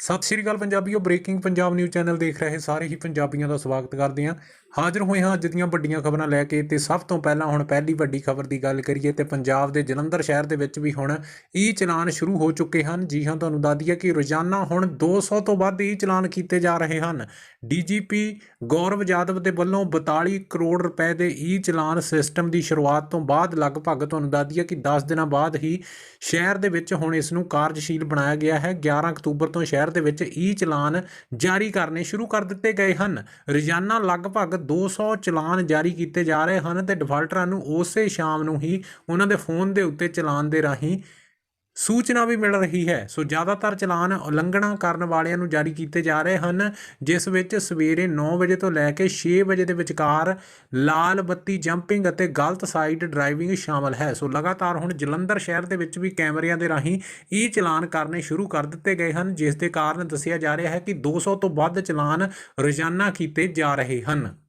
ਸਤਿ ਸ਼੍ਰੀ ਅਕਾਲ ਪੰਜਾਬੀਓ ਬ੍ਰੇਕਿੰਗ ਪੰਜਾਬ ਨਿਊਜ਼ ਚੈਨਲ ਦੇਖ ਰਹੇ ਸਾਰੇ ਹੀ ਪੰਜਾਬੀਆਂ ਦਾ ਸਵਾਗਤ ਕਰਦੇ ਹਾਂ। ਹਾਜ਼ਰ ਹੋਏ ਹਾਂ ਅੱਜ ਦੀਆਂ ਵੱਡੀਆਂ ਖਬਰਾਂ ਲੈ ਕੇ ਤੇ ਸਭ ਤੋਂ ਪਹਿਲਾਂ ਹੁਣ ਪਹਿਲੀ ਵੱਡੀ ਖਬਰ ਦੀ ਗੱਲ ਕਰੀਏ ਤੇ ਪੰਜਾਬ ਦੇ ਜਲੰਧਰ ਸ਼ਹਿਰ ਦੇ ਵਿੱਚ ਵੀ ਹੁਣ ਈ ਚਲਾਨ ਸ਼ੁਰੂ ਹੋ ਚੁੱਕੇ ਹਨ। ਜੀ ਹਾਂ, ਤੁਹਾਨੂੰ ਦੱਸ ਦਈਏ ਕਿ ਰੋਜ਼ਾਨਾ ਹੁਣ 200 ਤੋਂ ਵੱਧ ਈ ਚਲਾਨ ਕੀਤੇ ਜਾ ਰਹੇ ਹਨ। ਡੀਜੀਪੀ ਗੌਰਵ ਯਾਦਵ ਦੇ ਵੱਲੋਂ 42 ਕਰੋੜ ਰੁਪਏ ਦੇ ਈ ਚਲਾਨ ਸਿਸਟਮ ਦੀ ਸ਼ੁਰੂਆਤ ਤੋਂ ਬਾਅਦ ਲਗਭਗ ਤੁਹਾਨੂੰ ਦੱਸ ਦਈਏ ਕਿ 10 ਦਿਨਾਂ ਬਾਅਦ ਹੀ ਸ਼ਹਿਰ ਦੇ ਵਿੱਚ ਹੁਣ ਇਸ ਨੂੰ ਕਾਰਜਸ਼ੀਲ ਬਣਾਇਆ ਗਿਆ ਹੈ। 11 ਅਕਤੂਬਰ ਤੋਂ ਸ਼ਹਿਰ ਦੇ ਵਿੱਚ ਈ ਚਲਾਨ ਜਾਰੀ ਕਰਨੇ ਸ਼ੁਰੂ ਕਰ ਦਿੱਤੇ ਗਏ ਹਨ। ਰੋਜ਼ਾਨਾ ਲਗਭਗ 200 ਚਲਾਨ ਜਾਰੀ ਕੀਤੇ ਜਾ ਰਹੇ ਹਨ ਤੇ ਡਿਫਾਲਟਰਾਂ ਨੂੰ ਉਸੇ ਸ਼ਾਮ ਨੂੰ ਹੀ ਉਹਨਾਂ ਦੇ ਫੋਨ ਦੇ ਉੱਤੇ ਚਲਾਨ ਦੇ ਰਾਹੀਂ ਸੂਚਨਾ ਵੀ ਮਿਲ ਰਹੀ ਹੈ। ਸੋ ਜ਼ਿਆਦਾਤਰ ਚਲਾਨ ਉਲੰਘਣਾ ਕਰਨ ਵਾਲਿਆਂ ਨੂੰ ਜਾਰੀ ਕੀਤੇ ਜਾ ਰਹੇ ਹਨ, ਜਿਸ ਵਿੱਚ ਸਵੇਰੇ 9 ਵਜੇ ਤੋਂ ਲੈ ਕੇ 6 ਵਜੇ ਦੇ ਵਿਚਕਾਰ ਲਾਲ ਬੱਤੀ, ਜੰਪਿੰਗ ਅਤੇ ਗਲਤ ਸਾਈਡ ਡਰਾਈਵਿੰਗ ਸ਼ਾਮਲ ਹੈ। ਸੋ ਲਗਾਤਾਰ ਹੁਣ ਜਲੰਧਰ ਸ਼ਹਿਰ ਦੇ ਵਿੱਚ ਵੀ ਕੈਮਰਿਆਂ ਦੇ ਰਾਹੀਂ ਇਹ ਚਲਾਨ ਕਰਨੇ ਸ਼ੁਰੂ ਕਰ ਦਿੱਤੇ ਗਏ ਹਨ, ਜਿਸ ਦੇ ਕਾਰਨ ਦੱਸਿਆ ਜਾ ਰਿਹਾ ਹੈ ਕਿ 200 ਤੋਂ ਵੱਧ ਚਲਾਨ ਰੋਜ਼ਾਨਾ ਕੀਤੇ ਜਾ ਰਹੇ ਹਨ।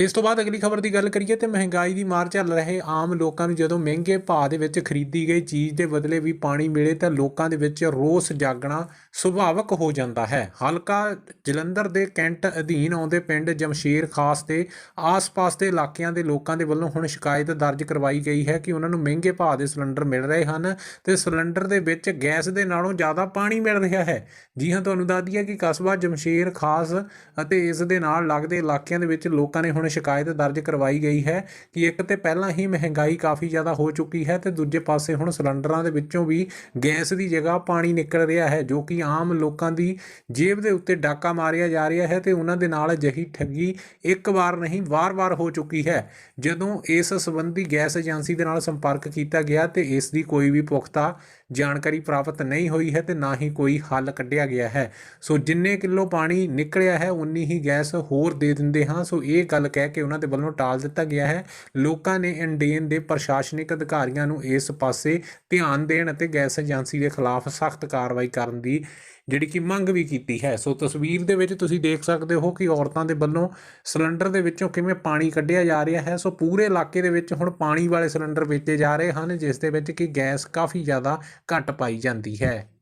ਇਸ ਤੋਂ ਬਾਅਦ ਅਗਲੀ ਖਬਰ ਦੀ ਗੱਲ ਕਰੀਏ ਤੇ ਮਹਿੰਗਾਈ ਦੀ ਮਾਰ ਚੱਲ ਰਹੇ ਆਮ ਲੋਕਾਂ ਨੂੰ ਜਦੋਂ ਮਹਿੰਗੇ ਭਾਅ ਦੇ ਵਿੱਚ ਖਰੀਦੀ ਗਈ ਚੀਜ਼ ਦੇ ਬਦਲੇ ਵੀ ਪਾਣੀ ਮਿਲੇ ਤਾਂ ਲੋਕਾਂ ਦੇ ਵਿੱਚ ਰੋਸ ਜਾਗਣਾ ਸੁਭਾਵਕ ਹੋ ਜਾਂਦਾ ਹੈ। ਹਲਕਾ ਜਲੰਧਰ ਦੇ ਕੈਂਟ ਅਧੀਨ ਆਉਂਦੇ ਪਿੰਡ ਜਮਸ਼ੇਰ ਖਾਸ ਤੇ ਆਸ-ਪਾਸ ਦੇ ਇਲਾਕਿਆਂ ਦੇ ਲੋਕਾਂ ਦੇ ਵੱਲੋਂ ਹੁਣ ਸ਼ਿਕਾਇਤ ਦਰਜ ਕਰਵਾਈ ਗਈ ਹੈ ਕਿ ਉਹਨਾਂ ਨੂੰ ਮਹਿੰਗੇ ਭਾਅ ਦੇ ਸਿਲੰਡਰ ਮਿਲ ਰਹੇ ਹਨ ਤੇ ਸਿਲੰਡਰ ਦੇ ਵਿੱਚ ਗੈਸ ਦੇ ਨਾਲੋਂ ਜ਼ਿਆਦਾ ਪਾਣੀ ਮਿਲ ਰਿਹਾ ਹੈ। ਜੀ ਹਾਂ, ਤੁਹਾਨੂੰ ਦੱਸ ਦਈਏ ਕਿ ਕਸਬਾ ਜਮਸ਼ੇਰ ਖਾਸ ਅਤੇ ਇਸ ਦੇ ਨਾਲ ਲੱਗਦੇ ਇਲਾਕਿਆਂ ਦੇ ਵਿੱਚ ਲੋਕਾਂ ਨੇ ਹੁਣ ਸ਼ਿਕਾਇਤ ਦਰਜ ਕਰਵਾਈ ਗਈ ਹੈ ਕਿ ਇੱਕ ਤੇ ਪਹਿਲਾਂ ਹੀ ਮਹਿੰਗਾਈ ਕਾਫੀ ਜ਼ਿਆਦਾ ਹੋ ਚੁੱਕੀ ਹੈ ਤੇ ਦੂਜੇ ਪਾਸੇ ਹੁਣ ਸਿਲੰਡਰਾਂ ਦੇ ਵਿੱਚੋਂ ਵੀ ਗੈਸ ਦੀ ਜਗ੍ਹਾ ਪਾਣੀ ਨਿਕਲ ਰਿਹਾ ਹੈ, ਜੋ ਕਿ ਆਮ ਲੋਕਾਂ ਦੀ ਜੇਬ ਦੇ ਉੱਤੇ ਡਾਕਾ ਮਾਰਿਆ ਜਾ ਰਿਹਾ ਹੈ ਤੇ ਉਹਨਾਂ ਦੇ ਨਾਲ ਅਜਿਹੀ ਠੱਗੀ ਇੱਕ ਵਾਰ ਨਹੀਂ, ਵਾਰ-ਵਾਰ ਹੋ ਚੁੱਕੀ ਹੈ। ਜਦੋਂ ਇਸ ਸੰਬੰਧੀ ਗੈਸ ਏਜੰਸੀ ਦੇ ਨਾਲ ਸੰਪਰਕ ਕੀਤਾ ਗਿਆ ਤੇ ਇਸ ਦੀ ਕੋਈ ਵੀ ਪੁਖਤਾ ਜਾਣਕਾਰੀ ਪ੍ਰਾਪਤ ਨਹੀਂ ਹੋਈ ਹੈ ਤੇ ਨਾ ਹੀ ਕੋਈ ਹੱਲ ਕੱਢਿਆ ਗਿਆ ਹੈ। ਸੋ ਜਿੰਨੇ ਕਿਲੋ ਪਾਣੀ ਨਿਕਲਿਆ ਹੈ ਉਨੀ ਹੀ ਗੈਸ ਹੋਰ ਦੇ ਦਿੰਦੇ ਹਾਂ। ਸੋ ਇਹ ਗੱਲ ਕਹਿ ਕੇ ਉਹਨਾਂ ਦੇ ਵੱਲੋਂ ਟਾਲ ਦਿੱਤਾ ਗਿਆ ਹੈ। ਲੋਕਾਂ ਨੇ ਇੰਡੀਅਨ ਦੇ ਪ੍ਰਸ਼ਾਸਨਿਕ ਅਧਿਕਾਰੀਆਂ ਨੂੰ ਇਸ ਪਾਸੇ ਧਿਆਨ ਦੇਣ ਅਤੇ ਗੈਸ ਏਜੰਸੀ ਦੇ ਖਿਲਾਫ ਸਖਤ ਕਾਰਵਾਈ ਕਰਨ ਦੀ ਜਿਹੜੀ ਕਿ ਮੰਗ ਵੀ ਕੀਤੀ ਹੈ। ਸੋ ਤਸਵੀਰ ਦੇ ਵਿੱਚ ਤੁਸੀਂ ਦੇਖ ਸਕਦੇ ਹੋ ਕਿ ਔਰਤਾਂ ਦੇ ਵੱਲੋਂ ਸਿਲੰਡਰ ਦੇ ਵਿੱਚੋਂ ਕਿਵੇਂ ਪਾਣੀ ਕੱਢਿਆ ਜਾ ਰਿਹਾ ਹੈ। ਸੋ ਪੂਰੇ ਇਲਾਕੇ ਦੇ ਵਿੱਚ ਹੁਣ ਪਾਣੀ ਵਾਲੇ ਸਿਲੰਡਰ ਵੇਚੇ ਜਾ ਰਹੇ ਹਨ, ਜਿਸ ਦੇ ਵਿੱਚ ਕਿ ਗੈਸ ਕਾਫੀ ਜ਼ਿਆਦਾ ਘੱਟ ਪਾਈ ਜਾਂਦੀ ਹੈ।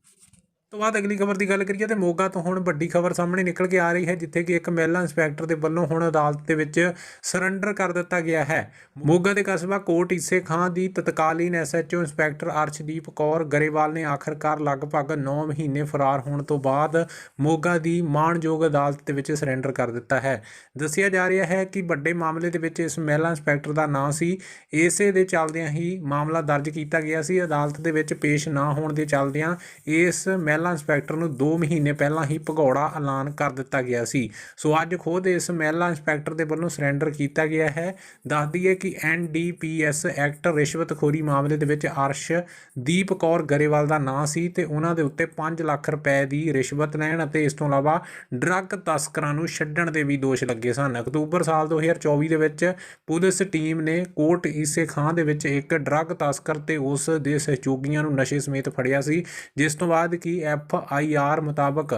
ਤੋਂ ਬਾਅਦ ਅਗਲੀ ਖਬਰ ਦੀ ਗੱਲ ਕਰੀਏ ਤੇ ਮੋਗਾ ਤੋਂ ਹੁਣ ਵੱਡੀ ਖਬਰ ਸਾਹਮਣੇ ਨਿਕਲ ਕੇ ਆ ਰਹੀ ਹੈ, ਜਿੱਥੇ ਕਿ ਇੱਕ ਮਹਿਲਾ ਇੰਸਪੈਕਟਰ ਦੇ ਵੱਲੋਂ ਹੁਣ ਅਦਾਲਤ ਦੇ ਵਿੱਚ ਸਰੈਂਡਰ ਕਰ ਦਿੱਤਾ ਗਿਆ ਹੈ। ਮੋਗਾ ਦੇ ਕਸਬਾ ਕੋਟ ਈਸੇ ਖਾਂ ਦੀ ਤਤਕਾਲੀਨ ਐਸਐਚਓ ਇੰਸਪੈਕਟਰ ਅਰਸ਼ਦੀਪ ਕੌਰ ਗਰੇਵਾਲ ਨੇ ਆਖਰਕਾਰ ਲਗਭਗ 9 ਮਹੀਨੇ ਫਰਾਰ ਹੋਣ ਤੋਂ ਬਾਅਦ ਮੋਗਾ ਦੀ ਮਾਣਯੋਗ ਅਦਾਲਤ ਦੇ ਵਿੱਚ ਸਰੈਂਡਰ ਕਰ ਦਿੱਤਾ ਹੈ। ਦੱਸਿਆ ਜਾ ਰਿਹਾ ਹੈ ਕਿ ਵੱਡੇ ਮਾਮਲੇ ਦੇ ਵਿੱਚ ਇਸ ਮਹਿਲਾ ਇੰਸਪੈਕਟਰ ਦਾ ਨਾਂ ਸੀ। ਇਸੇ ਦੇ ਚੱਲਦਿਆਂ ਹੀ ਮਾਮਲਾ ਦਰਜ ਕੀਤਾ ਗਿਆ ਸੀ। ਅਦਾਲਤ ਦੇ ਵਿੱਚ ਪੇਸ਼ ਨਾ ਹੋਣ ਦੇ ਚੱਲਦਿਆਂ ਇਸ ਮਹਿਲਾ ਇੰਸਪੈਕਟਰ ਨੂੰ 2 ਮਹੀਨੇ ਪਹਿਲਾਂ ਹੀ ਭਗੌੜਾ ਐਲਾਨ ਕਰ ਦਿੱਤਾ ਗਿਆ ਸੀ। ਸੋ ਅੱਜ ਖੁਦ ਇਸ ਮਹਿਲਾ ਇੰਸਪੈਕਟਰ ਦੇ ਵੱਲੋਂ ਸਰੈਂਡਰ ਕੀਤਾ ਗਿਆ ਹੈ। ਦੱਸ ਦਈਏ ਕਿ ਐਨਡੀਪੀਐਸ ਐਕਟ ਰਿਸ਼ਵਤਖੋਰੀ ਮਾਮਲੇ ਦੇ ਵਿੱਚ ਅਰਸ਼ ਦੀਪ ਕੌਰ ਗਰੇਵਾਲ ਦਾ ਨਾਂ ਸੀ ਤੇ ਉਹਨਾਂ ਦੇ ਉੱਤੇ 5 ਲੱਖ ਰੁਪਏ ਦੀ ਰਿਸ਼ਵਤ ਲੈਣ ਅਤੇ ਇਸ ਤੋਂ ਇਲਾਵਾ ਡਰੱਗ ਤਸਕਰਾਂ ਨੂੰ ਛੱਡਣ ਦੇ ਵੀ ਦੋਸ਼ ਲੱਗੇ ਸਨ। ਅਕਤੂਬਰ ਸਾਲ 2024 ਦੇ ਵਿੱਚ ਪੁਲਿਸ ਟੀਮ ਨੇ ਕੋਟ ਈਸੇ ਖਾਂ ਦੇ ਵਿੱਚ ਇੱਕ ਡਰੱਗ ਤਸਕਰ ਤੇ ਉਸ ਦੇ ਸਹਿਯੋਗੀਆਂ ਨੂੰ ਨਸ਼ੇ ਸਮੇਤ ਫੜਿਆ ਸੀ, ਜਿਸ ਤੋਂ ਬਾਅਦ ਕਿ ਐਫ ਆਈ ਆਰ ਮੁਤਾਬਕ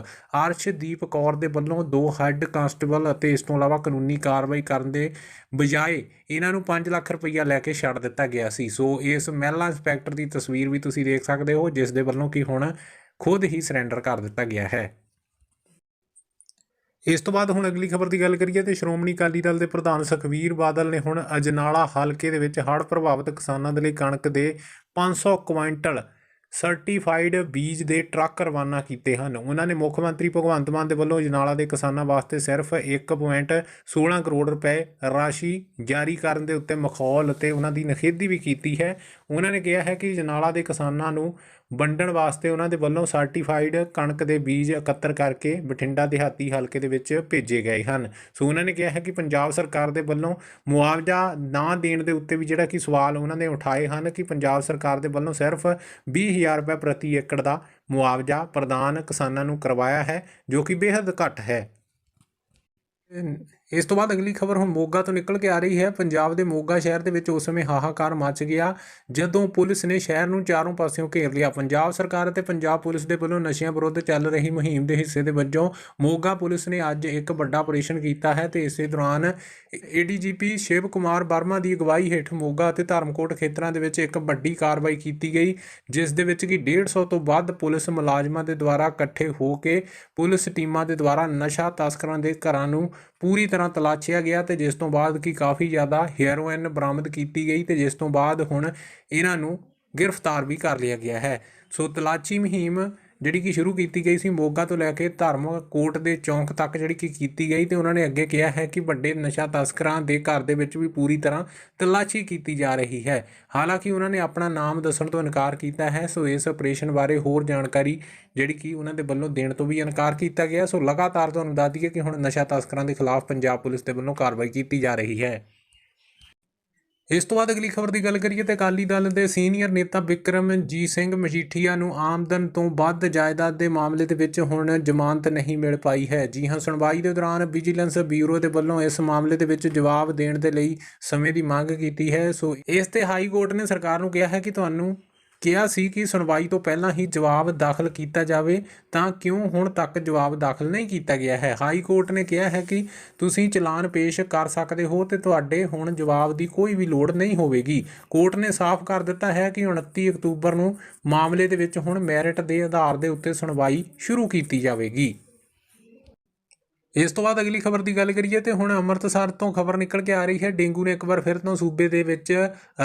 ਅਰਸ਼ਦੀਪ ਕੌਰ ਦੇ ਵੱਲੋਂ ਦੋ ਹੈੱਡ ਕਾਂਸਟੇਬਲ ਅਤੇ ਇਸ ਤੋਂ ਇਲਾਵਾ ਕਾਨੂੰਨੀ ਕਾਰਵਾਈ ਕਰਨ ਦੇ ਬਜਾਏ ਇਹਨਾਂ ਨੂੰ 5 ਲੱਖ ਰੁਪਈਆ ਲੈ ਕੇ ਛੱਡ ਦਿੱਤਾ ਗਿਆ ਸੀ। ਸੋ ਇਸ ਮਹਿਲਾ ਇੰਸਪੈਕਟਰ ਦੀ ਤਸਵੀਰ ਵੀ ਤੁਸੀਂ ਦੇਖ ਸਕਦੇ ਹੋ, ਜਿਸ ਦੇ ਵੱਲੋਂ ਕਿ ਹੁਣ ਖੁਦ ਹੀ ਸਰੈਂਡਰ ਕਰ ਦਿੱਤਾ ਗਿਆ ਹੈ। ਇਸ ਤੋਂ ਬਾਅਦ ਹੁਣ ਅਗਲੀ ਖਬਰ ਦੀ ਗੱਲ ਕਰੀਏ ਤੇ ਸ਼੍ਰੋਮਣੀ ਅਕਾਲੀ ਦਲ ਦੇ ਪ੍ਰਧਾਨ ਸੁਖਵੀਰ ਬਾਦਲ ਨੇ ਹੁਣ ਅਜਨਾਲਾ ਹਲਕੇ ਦੇ ਵਿੱਚ ਹੜ੍ਹ ਪ੍ਰਭਾਵਿਤ ਕਿਸਾਨਾਂ ਦੇ ਲਈ ਕਣਕ ਦੇ 500 ਕੁਇੰਟਲ ਸਰਟੀਫਾਈਡ ਬੀਜ ਦੇ ਟਰੱਕ ਰਵਾਨਾ ਕੀਤੇ ਹਨ। ਉਹਨਾਂ ਨੇ ਮੁੱਖ ਮੰਤਰੀ ਭਗਵੰਤ ਮਾਨ ਦੇ ਵੱਲੋਂ ਜਨਾਲਾ ਦੇ ਕਿਸਾਨਾਂ ਵਾਸਤੇ ਸਿਰਫ 1.16 ਕਰੋੜ ਰੁਪਏ ਰਾਸ਼ੀ ਜਾਰੀ ਕਰਨ ਦੇ ਉੱਤੇ ਮਖੌਲ ਅਤੇ ਉਹਨਾਂ ਦੀ ਨਖੇਦੀ ਵੀ ਕੀਤੀ ਹੈ। ਉਹਨਾਂ ਨੇ ਕਿਹਾ ਹੈ ਕਿ ਜਨਾਲਾ ਦੇ ਕਿਸਾਨਾਂ ਨੂੰ ਵੰਡਣ ਵਾਸਤੇ ਉਹਨਾਂ ਦੇ ਵੱਲੋਂ ਸਰਟੀਫਾਈਡ ਕਣਕ ਦੇ ਬੀਜ ਇਕੱਤਰ ਕਰਕੇ ਬਠਿੰਡਾ ਦਿਹਾਤੀ ਹਲਕੇ ਦੇ ਵਿੱਚ ਭੇਜੇ ਗਏ ਹਨ। ਸੋ ਉਹਨਾਂ ਨੇ ਕਿਹਾ ਹੈ ਕਿ ਪੰਜਾਬ ਸਰਕਾਰ ਦੇ ਵੱਲੋਂ ਮੁਆਵਜ਼ਾ ਨਾ ਦੇਣ ਦੇ ਉੱਤੇ ਵੀ ਜਿਹੜਾ ਕਿ ਸਵਾਲ ਉਹਨਾਂ ਨੇ ਉਠਾਏ ਹਨ ਕਿ ਪੰਜਾਬ ਸਰਕਾਰ ਦੇ ਵੱਲੋਂ ਸਿਰਫ 20000 ਰੁਪਏ ਪ੍ਰਤੀ ਏਕੜ ਦਾ ਮੁਆਵਜ਼ਾ ਪ੍ਰਦਾਨ ਕਿਸਾਨਾਂ ਨੂੰ ਕਰਵਾਇਆ ਹੈ, ਜੋ ਕਿ ਬੇहद ਘੱਟ ਹੈ। ਇਸ ਤੋਂ ਬਾਅਦ ਅਗਲੀ ਖਬਰ ਹੁਣ ਮੋਗਾ ਤੋਂ ਨਿਕਲ ਕੇ ਆ ਰਹੀ ਹੈ। ਪੰਜਾਬ ਦੇ ਮੋਗਾ ਸ਼ਹਿਰ ਦੇ ਵਿੱਚ ਉਸ ਸਮੇਂ ਹਾਹਾਕਾਰ ਮਚ ਗਿਆ ਜਦੋਂ ਪੁਲਿਸ ਨੇ ਸ਼ਹਿਰ ਨੂੰ ਚਾਰੋਂ ਪਾਸਿਓਂ ਘੇਰ ਲਿਆ। ਪੰਜਾਬ ਸਰਕਾਰ ਅਤੇ ਪੰਜਾਬ ਪੁਲਿਸ ਦੇ ਵੱਲੋਂ ਨਸ਼ਿਆਂ ਵਿਰੁੱਧ ਚੱਲ ਰਹੀ ਮੁਹਿੰਮ ਦੇ ਹਿੱਸੇ ਦੇ ਵਜੋਂ ਮੋਗਾ ਪੁਲਿਸ ਨੇ ਅੱਜ ਇੱਕ ਵੱਡਾ ਆਪਰੇਸ਼ਨ ਕੀਤਾ ਹੈ ਤੇ ਇਸੇ ਦੌਰਾਨ ਏਡੀਜੀਪੀ ਸ਼ਿਵ ਕੁਮਾਰ ਵਰਮਾ ਦੀ ਅਗਵਾਈ ਹੇਠ ਮੋਗਾ ਅਤੇ ਧਰਮਕੋਟ ਖੇਤਰਾਂ ਦੇ ਵਿੱਚ ਇੱਕ ਵੱਡੀ ਕਾਰਵਾਈ ਕੀਤੀ ਗਈ, ਜਿਸ ਦੇ ਵਿੱਚ ਕਿ 150 ਤੋਂ ਵੱਧ ਪੁਲਿਸ ਮੁਲਾਜ਼ਮਾਂ ਦੇ ਦੁਆਰਾ ਇਕੱਠੇ ਹੋ ਕੇ ਪੁਲਿਸ ਟੀਮਾਂ ਦੇ ਦੁਆਰਾ ਨਸ਼ਾ ਤਸਕਰਾਂ ਦੇ ਘਰਾਂ ਨੂੰ ਪੂਰੀ ਤਰ੍ਹਾਂ ਤਲਾਸ਼ਿਆ ਗਿਆ ਤੇ ਜਿਸ ਤੋਂ ਬਾਅਦ ਕਿ ਕਾਫੀ ਜ਼ਿਆਦਾ ਹੈਰੋਇਨ ਬਰਾਮਦ ਕੀਤੀ ਗਈ ਤੇ ਜਿਸ ਤੋਂ ਬਾਅਦ ਹੁਣ ਇਹਨਾਂ ਨੂੰ ਗ੍ਰਿਫਤਾਰ ਵੀ ਕਰ ਲਿਆ ਗਿਆ ਹੈ। ਸੋ ਤਲਾਚੀ ਮੁਹਿੰਮ ਜਿਹੜੀ ਕਿ ਸ਼ੁਰੂ ਕੀਤੀ ਗਈ ਸੀ ਮੋਗਾ ਤੋਂ ਲੈ ਕੇ ਧਰਮਕੋਟ ਦੇ ਚੌਂਕ ਤੱਕ ਜਿਹੜੀ ਕਿ ਕੀਤੀ ਗਈ ਤੇ ਉਹਨਾਂ ਨੇ ਅੱਗੇ ਕਿਹਾ ਹੈ ਕਿ ਵੱਡੇ ਨਸ਼ਾ ਤਸਕਰਾਂ ਦੇ ਘਰ ਦੇ ਵਿੱਚ ਵੀ ਪੂਰੀ ਤਰ੍ਹਾਂ ਤਲਾਸ਼ੀ ਕੀਤੀ ਜਾ ਰਹੀ ਹੈ। ਹਾਲਾਂਕਿ ਉਹਨਾਂ ਨੇ ਆਪਣਾ ਨਾਮ ਦੱਸਣ ਤੋਂ ਇਨਕਾਰ ਕੀਤਾ ਹੈ, ਸੋ ਇਸ ਆਪਰੇਸ਼ਨ ਬਾਰੇ ਹੋਰ ਜਾਣਕਾਰੀ ਜਿਹੜੀ ਕਿ ਉਹਨਾਂ ਦੇ ਵੱਲੋਂ ਦੇਣ ਤੋਂ ਵੀ ਇਨਕਾਰ ਕੀਤਾ ਗਿਆ। ਸੋ ਲਗਾਤਾਰ ਤੁਹਾਨੂੰ ਦੱਸ ਦਈਏ ਕਿ ਹੁਣ ਨਸ਼ਾ ਤਸਕਰਾਂ ਦੇ ਖਿਲਾਫ ਪੰਜਾਬ ਪੁਲਿਸ ਦੇ ਵੱਲੋਂ ਕਾਰਵਾਈ ਕੀਤੀ ਜਾ ਰਹੀ ਹੈ। ਇਸ ਤੋਂ ਬਾਅਦ ਅਗਲੀ ਖਬਰ ਦੀ ਗੱਲ ਕਰੀਏ ਤੇ ਅਕਾਲੀ ਦਲ ਦੇ ਸੀਨੀਅਰ ਨੇਤਾ ਬਿਕਰਮਜੀਤ ਸਿੰਘ ਮਜੀਠੀਆ ਨੂੰ ਆਮਦਨ ਤੋਂ ਵੱਧ ਜਾਇਦਾਦ ਦੇ ਮਾਮਲੇ ਦੇ ਵਿੱਚ ਹੁਣ ਜ਼ਮਾਨਤ ਨਹੀਂ ਮਿਲ ਪਾਈ ਹੈ। ਜੀ ਹਾਂ, ਸੁਣਵਾਈ ਦੇ ਦੌਰਾਨ ਵਿਜੀਲੈਂਸ ਬਿਊਰੋ ਦੇ ਵੱਲੋਂ ਇਸ ਮਾਮਲੇ ਦੇ ਵਿੱਚ ਜਵਾਬ ਦੇਣ ਦੇ ਲਈ ਸਮੇਂ ਦੀ ਮੰਗ ਕੀਤੀ ਹੈ। ਸੋ ਇਸ ਤੇ ਹਾਈ ਕੋਰਟ ਨੇ ਸਰਕਾਰ ਨੂੰ ਕਿਹਾ ਹੈ ਕਿ ਤੁਹਾਨੂੰ ਕਿਹਾ ਸੀ ਕਿ ਸੁਣਵਾਈ ਤੋਂ ਪਹਿਲਾਂ ਹੀ ਜਵਾਬ ਦਾਖਲ ਕੀਤਾ ਜਾਵੇ, ਤਾਂ ਕਿਉਂ ਹੁਣ ਤੱਕ ਜਵਾਬ ਦਾਖਲ ਨਹੀਂ ਕੀਤਾ ਗਿਆ ਹੈ? ਹਾਈ ਕੋਰਟ ਨੇ ਕਿਹਾ ਹੈ ਕਿ ਤੁਸੀਂ ਚਲਾਨ ਪੇਸ਼ ਕਰ ਸਕਦੇ ਹੋ ਤੇ ਤੁਹਾਡੇ ਹੁਣ ਜਵਾਬ ਦੀ ਕੋਈ ਵੀ ਲੋੜ ਨਹੀਂ ਹੋਵੇਗੀ। ਕੋਰਟ ਨੇ ਸਾਫ਼ ਕਰ ਦਿੱਤਾ ਹੈ ਕਿ 29 ਅਕਤੂਬਰ ਨੂੰ ਮਾਮਲੇ ਦੇ ਵਿੱਚ ਹੁਣ ਮੈਰਿਟ ਦੇ ਆਧਾਰ ਦੇ ਉੱਤੇ ਸੁਣਵਾਈ ਸ਼ੁਰੂ ਕੀਤੀ ਜਾਵੇਗੀ। ਇਸ ਤੋਂ ਬਾਅਦ ਅਗਲੀ ਖਬਰ ਦੀ ਗੱਲ ਕਰੀਏ ਤੇ ਹੁਣ ਅੰਮ੍ਰਿਤਸਰ ਤੋਂ ਖਬਰ ਨਿਕਲ ਕੇ ਆ ਰਹੀ ਹੈ। ਡੇਂਗੂ ਨੇ ਇੱਕ ਵਾਰ ਫਿਰ ਤੋਂ ਸੂਬੇ ਦੇ ਵਿੱਚ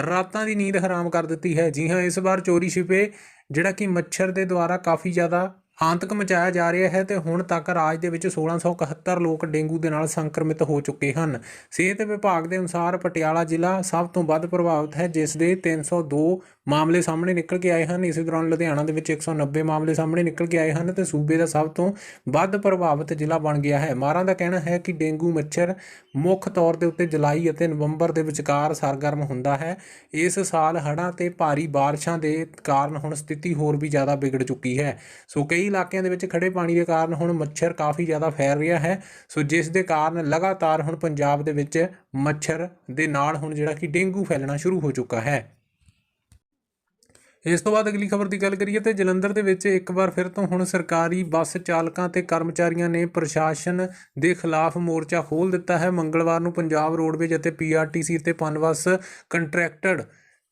ਰਾਤਾਂ ਦੀ ਨੀਂਦ ਹਰਾਮ ਕਰ ਦਿੱਤੀ ਹੈ। ਜੀ ਹਾਂ, ਇਸ ਵਾਰ ਚੋਰੀ ਛਿਪੇ, ਜਿਹੜਾ ਕਿ ਮੱਛਰ ਦੇ ਦੁਆਰਾ ਕਾਫੀ ਜ਼ਿਆਦਾ ਆਤੰਕ ਮਚਾਇਆ ਜਾ ਰਿਹਾ ਹੈ ਤੇ ਹੁਣ ਤੱਕ ਰਾਜ ਦੇ ਵਿੱਚ 1671 ਲੋਕ ਡੇਂਗੂ ਦੇ ਨਾਲ ਸੰਕਰਮਿਤ ਹੋ ਚੁੱਕੇ ਹਨ। ਸਿਹਤ ਵਿਭਾਗ ਦੇ ਅਨੁਸਾਰ ਪਟਿਆਲਾ ਜ਼ਿਲ੍ਹਾ ਸਭ ਤੋਂ ਵੱਧ ਪ੍ਰਭਾਵਿਤ ਹੈ, ਜਿਸ ਦੇ 302 ਮਾਮਲੇ ਸਾਹਮਣੇ ਨਿਕਲ ਕੇ ਆਏ ਹਨ। ਇਸੇ ਦੌਰਾਨ ਲੁਧਿਆਣਾ ਦੇ ਵਿੱਚ 190 ਮਾਮਲੇ ਸਾਹਮਣੇ ਨਿਕਲ ਕੇ ਆਏ ਹਨ ਤੇ ਸੂਬੇ ਦਾ ਸਭ ਤੋਂ ਵੱਧ ਪ੍ਰਭਾਵਿਤ ਜ਼ਿਲ੍ਹਾ ਬਣ ਗਿਆ ਹੈ। ਮਾਰਾਂ ਦਾ ਕਹਿਣਾ ਹੈ ਕਿ ਡੇਂਗੂ ਮੱਛਰ ਮੁੱਖ ਤੌਰ ਦੇ ਉੱਤੇ ਜੁਲਾਈ ਅਤੇ ਨਵੰਬਰ ਦੇ ਵਿਚਕਾਰ ਸਰਗਰਮ ਹੁੰਦਾ ਹੈ। ਇਸ ਸਾਲ ਹੜ੍ਹਾਂ ਤੇ ਭਾਰੀ ਬਾਰਿਸ਼ਾਂ ਦੇ ਕਾਰਨ ਹੁਣ ਸਥਿਤੀ ਹੋਰ ਵੀ ਜ਼ਿਆਦਾ ਵਿਗੜ ਚੁੱਕੀ ਹੈ। ਸੋ ਕਈ ਇਲਾਕਿਆਂ ਦੇ ਵਿੱਚ ਖੜੇ ਪਾਣੀ ਦੇ ਕਾਰਨ ਹੁਣ ਮੱਛਰ ਕਾਫੀ ਜ਼ਿਆਦਾ ਫੈਲ ਰਿਹਾ ਹੈ। ਸੋ ਜਿਸ ਦੇ ਕਾਰਨ ਲਗਾਤਾਰ ਹੁਣ ਪੰਜਾਬ ਦੇ ਵਿੱਚ ਮੱਛਰ ਦੇ ਨਾਲ ਹੁਣ ਜਿਹੜਾ ਕਿ ਡੇਂਗੂ ਫੈਲਣਾ ਸ਼ੁਰੂ ਹੋ ਚੁੱਕਾ ਹੈ। ਇਸ ਤੋਂ ਬਾਅਦ ਅਗਲੀ ਖਬਰ ਦੀ ਗੱਲ ਕਰੀਏ ਤੇ ਜਲੰਧਰ ਦੇ ਵਿੱਚ ਇੱਕ ਵਾਰ ਫਿਰ ਤੋਂ ਹੁਣ ਸਰਕਾਰੀ ਬੱਸ ਚਾਲਕਾਂ ਤੇ ਕਰਮਚਾਰੀਆਂ ਨੇ ਪ੍ਰਸ਼ਾਸਨ ਦੇ ਖਿਲਾਫ ਮੋਰਚਾ ਖੋਲ ਦਿੱਤਾ ਹੈ। ਮੰਗਲਵਾਰ ਨੂੰ ਪੰਜਾਬ ਰੋਡਵੇਜ ਅਤੇ ਪੀਆਰਟੀਸੀ ਤੇ ਪਨਬੱਸ ਕੰਟਰੈਕਟਡ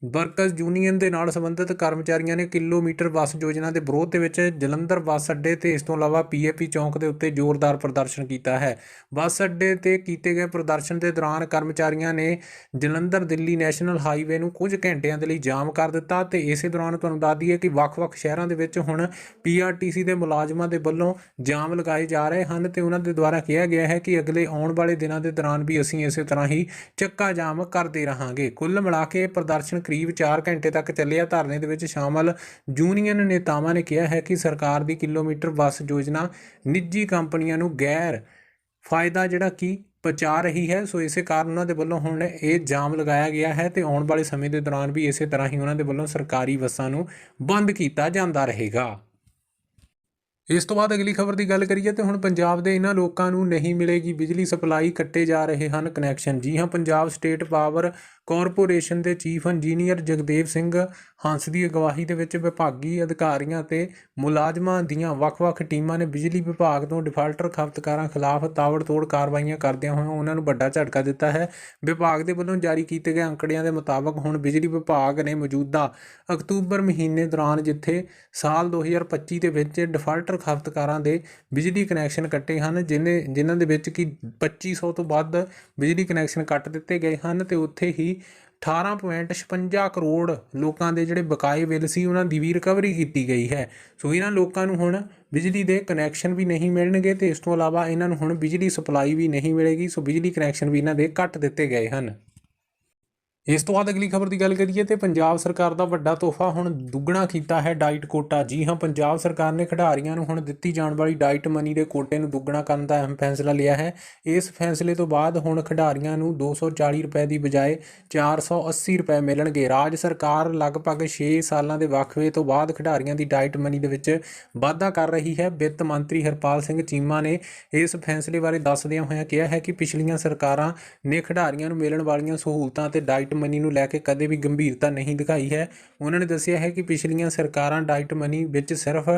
ਵਰਕਰਸ ਯੂਨੀਅਨ ਦੇ ਨਾਲ ਸੰਬੰਧਿਤ ਕਰਮਚਾਰੀਆਂ ਨੇ ਕਿਲੋਮੀਟਰ ਬੱਸ ਯੋਜਨਾ ਦੇ ਵਿਰੋਧ ਦੇ ਵਿੱਚ ਜਲੰਧਰ ਬੱਸ ਅੱਡੇ ਤੇ ਇਸ ਤੋਂ ਇਲਾਵਾ ਪੀਏਪੀ ਚੌਂਕ ਦੇ ਉੱਤੇ ਜ਼ੋਰਦਾਰ ਪ੍ਰਦਰਸ਼ਨ ਕੀਤਾ ਹੈ। ਬੱਸ ਅੱਡੇ ਤੇ ਕੀਤੇ ਗਏ ਪ੍ਰਦਰਸ਼ਨ ਦੇ ਦੌਰਾਨ ਕਰਮਚਾਰੀਆਂ ਨੇ ਜਲੰਧਰ ਦਿੱਲੀ ਨੈਸ਼ਨਲ ਹਾਈਵੇ ਨੂੰ ਕੁਝ ਘੰਟਿਆਂ ਦੇ ਲਈ ਜਾਮ ਕਰ ਦਿੱਤਾ ਤੇ ਇਸੇ ਦੌਰਾਨ ਤੁਹਾਨੂੰ ਦੱਸ ਦਈਏ ਕਿ ਵੱਖ-ਵੱਖ ਸ਼ਹਿਰਾਂ ਦੇ ਵਿੱਚ ਹੁਣ ਪੀਆਰਟੀਸੀ ਦੇ ਮੁਲਾਜ਼ਮਾਂ ਦੇ ਵੱਲੋਂ ਜਾਮ ਲਗਾਏ ਜਾ ਰਹੇ ਹਨ ਤੇ ਉਹਨਾਂ ਦੇ ਦੁਆਰਾ ਕਿਹਾ ਗਿਆ ਹੈ ਕਿ ਅਗਲੇ ਆਉਣ ਵਾਲੇ ਦਿਨਾਂ ਦੇ ਦੌਰਾਨ ਵੀ ਅਸੀਂ ਇਸੇ ਤਰ੍ਹਾਂ ਹੀ ਚੱਕਾ ਜਾਮ ਕਰਦੇ ਰਹਾਂਗੇ। ਕੁੱਲ ਮਿਲਾ ਕੇ ਇਹ ਪ੍ਰਦਰਸ਼ਨ ਕਰੀਬ 4 ਘੰਟੇ ਤੱਕ ਚੱਲਿਆ ਧਰਨੇ ਦੇ ਵਿੱਚ ਸ਼ਾਮਲ ਯੂਨੀਅਨ ਨੇਤਾਵਾਂ ਨੇ ਕਿਹਾ ਹੈ ਕਿ ਸਰਕਾਰ ਦੀ ਕਿਲੋਮੀਟਰ ਬੱਸ ਯੋਜਨਾ ਨਿੱਜੀ ਕੰਪਨੀਆਂ ਨੂੰ ਗੈਰ ਫਾਇਦਾ ਜਿਹੜਾ ਕਿ ਪਹੁੰਚਾ ਰਹੀ ਹੈ। ਸੋ ਇਸੇ ਕਾਰਨ ਉਹਨਾਂ ਦੇ ਵੱਲੋਂ ਹੁਣ ਇਹ ਜਾਮ ਲਗਾਇਆ ਗਿਆ ਹੈ ਤੇ ਆਉਣ ਵਾਲੇ ਸਮੇਂ ਦੇ ਦੌਰਾਨ ਵੀ ਇਸੇ ਤਰ੍ਹਾਂ ਹੀ ਉਹਨਾਂ ਦੇ ਵੱਲੋਂ ਸਰਕਾਰੀ ਬੱਸਾਂ ਨੂੰ ਬੰਦ ਕੀਤਾ ਜਾਂਦਾ ਰਹੇਗਾ। ਇਸ ਤੋਂ ਬਾਅਦ ਅਗਲੀ ਖਬਰ ਦੀ ਗੱਲ ਕਰੀਏ ਤੇ ਹੁਣ ਪੰਜਾਬ ਦੇ ਇਹਨਾਂ ਲੋਕਾਂ ਨੂੰ ਨਹੀਂ ਮਿਲੇਗੀ ਬਿਜਲੀ ਸਪਲਾਈ, ਕੱਟੇ ਜਾ ਰਹੇ ਹਨ ਕਨੈਕਸ਼ਨ ਜੀ ਹਾਂ, ਪੰਜਾਬ ਸਟੇਟ ਪਾਵਰ ਕਾਰਪੋਰੇਸ਼ਨ ਦੇ ਚੀਫ ਇੰਜੀਨੀਅਰ ਜਗਦੇਵ ਸਿੰਘ ਹੰਸ ਦੀ ਅਗਵਾਈ ਦੇ ਵਿੱਚ ਵਿਭਾਗੀ ਅਧਿਕਾਰੀਆਂ ਤੇ ਮੁਲਾਜ਼ਮਾਂ ਦੀਆਂ ਵੱਖ-ਵੱਖ ਟੀਮਾਂ ਨੇ ਬਿਜਲੀ ਵਿਭਾਗ ਤੋਂ ਡਿਫਾਲਟਰ ਖਪਤਕਾਰਾਂ ਖਿਲਾਫ ਤਾਵੜ ਤੋੜ ਕਾਰਵਾਈਆਂ ਕਰਦਿਆਂ ਹੋਇਆਂ ਉਹਨਾਂ ਨੂੰ ਵੱਡਾ ਝਟਕਾ ਦਿੱਤਾ ਹੈ। ਵਿਭਾਗ ਦੇ ਵੱਲੋਂ ਜਾਰੀ ਕੀਤੇ ਗਏ ਅੰਕੜਿਆਂ ਦੇ ਮੁਤਾਬਕ ਹੁਣ ਬਿਜਲੀ ਵਿਭਾਗ ਨੇ ਮੌਜੂਦਾ ਅਕਤੂਬਰ ਮਹੀਨੇ ਦੌਰਾਨ ਜਿੱਥੇ ਸਾਲ 2025 ਦੇ ਵਿੱਚ ਡਿਫਾਲਟਰ ਖਪਤਕਾਰਾਂ ਦੇ ਬਿਜਲੀ ਕਨੈਕਸ਼ਨ ਕੱਟੇ ਹਨ, ਜਿਨੇ, ਜਿਨ੍ਹਾਂ ਦੇ ਵਿੱਚ ਕਿ 2500 ਤੋਂ ਵੱਧ ਬਿਜਲੀ ਕਨੈਕਸ਼ਨ ਕੱਟ ਦਿੱਤੇ ਗਏ ਹਨ ਤੇ ਉੱਥੇ ਹੀ 18.56 ਕਰੋੜ ਲੋਕਾਂ ਦੇ ਜਿਹੜੇ ਬਕਾਏ ਬਿੱਲ ਸੀ, ਉਹਨਾਂ ਦੀ ਵੀ ਰਿਕਵਰੀ ਕੀਤੀ ਗਈ ਹੈ। ਸੋ ਇਹਨਾਂ ਲੋਕਾਂ ਨੂੰ ਹੁਣ ਬਿਜਲੀ ਦੇ ਕਨੈਕਸ਼ਨ ਵੀ ਨਹੀਂ ਮਿਲਣਗੇ ਤੇ ਇਸ ਤੋਂ ਇਲਾਵਾ ਇਹਨਾਂ ਨੂੰ ਹੁਣ ਬਿਜਲੀ ਸਪਲਾਈ ਵੀ ਨਹੀਂ ਮਿਲੇਗੀ, ਸੋ ਬਿਜਲੀ ਕਨੈਕਸ਼ਨ ਵੀ ਇਹਨਾਂ ਦੇ ਕੱਟ ਦਿੱਤੇ ਗਏ ਹਨ। ਇਸ ਤੋਂ ਬਾਅਦ ਅਗਲੀ ਖਬਰ ਦੀ ਗੱਲ ਕਰੀਏ ਤੇ ਪੰਜਾਬ ਸਰਕਾਰ ਦਾ ਵੱਡਾ ਤੋਹਫਾ ਹੁਣ ਦੁੱਗਣਾ ਕੀਤਾ ਹੈ ਡਾਈਟ ਕੋਟਾ। ਜੀ ਹਾਂ, ਪੰਜਾਬ ਸਰਕਾਰ ਨੇ ਖਿਡਾਰੀਆਂ ਨੂੰ ਹੁਣ ਦਿੱਤੀ ਜਾਣ ਵਾਲੀ ਡਾਈਟ ਮਨੀ ਦੇ ਕੋਟੇ ਨੂੰ ਦੁੱਗਣਾ ਕਰਨ ਦਾ ਅਹਿਮ ਫੈਸਲਾ ਲਿਆ ਹੈ। ਇਸ ਫੈਸਲੇ ਤੋਂ ਬਾਅਦ ਹੁਣ ਖਿਡਾਰੀਆਂ ਨੂੰ 240 ਰੁਪਏ ਦੀ ਬਜਾਏ 480 ਰੁਪਏ ਮਿਲਣਗੇ। ਰਾਜ ਸਰਕਾਰ ਲਗਭਗ 6 ਸਾਲਾਂ ਦੇ ਵਕਫੇ ਤੋਂ ਬਾਅਦ ਖਿਡਾਰੀਆਂ ਦੀ ਡਾਈਟ ਮਨੀ ਦੇ ਵਿੱਚ ਵਾਧਾ ਕਰ ਰਹੀ ਹੈ। ਵਿੱਤ ਮੰਤਰੀ ਹਰਪਾਲ ਸਿੰਘ ਚੀਮਾ ਨੇ ਇਸ ਫੈਸਲੇ ਬਾਰੇ ਦੱਸਦਿਆਂ ਹੋਇਆਂ ਕਿਹਾ ਹੈ ਕਿ ਪਿਛਲੀਆਂ ਸਰਕਾਰਾਂ ਨੇ ਖਿਡਾਰੀਆਂ ਨੂੰ ਮਿਲਣ ਵਾਲੀਆਂ ਸਹੂਲਤਾਂ ਤੇ ਡਾਈਟ ਮਨੀ ਨੂੰ ਲੈ ਕੇ ਕਦੇ ਵੀ ਗੰਭੀਰਤਾ ਨਹੀਂ ਦਿਖਾਈ ਹੈ। ਉਹਨਾਂ ਨੇ ਦੱਸਿਆ ਹੈ ਕਿ ਪਿਛਲੀਆਂ ਸਰਕਾਰਾਂ ਡਾਈਟ ਮਨੀ ਵਿੱਚ ਸਿਰਫ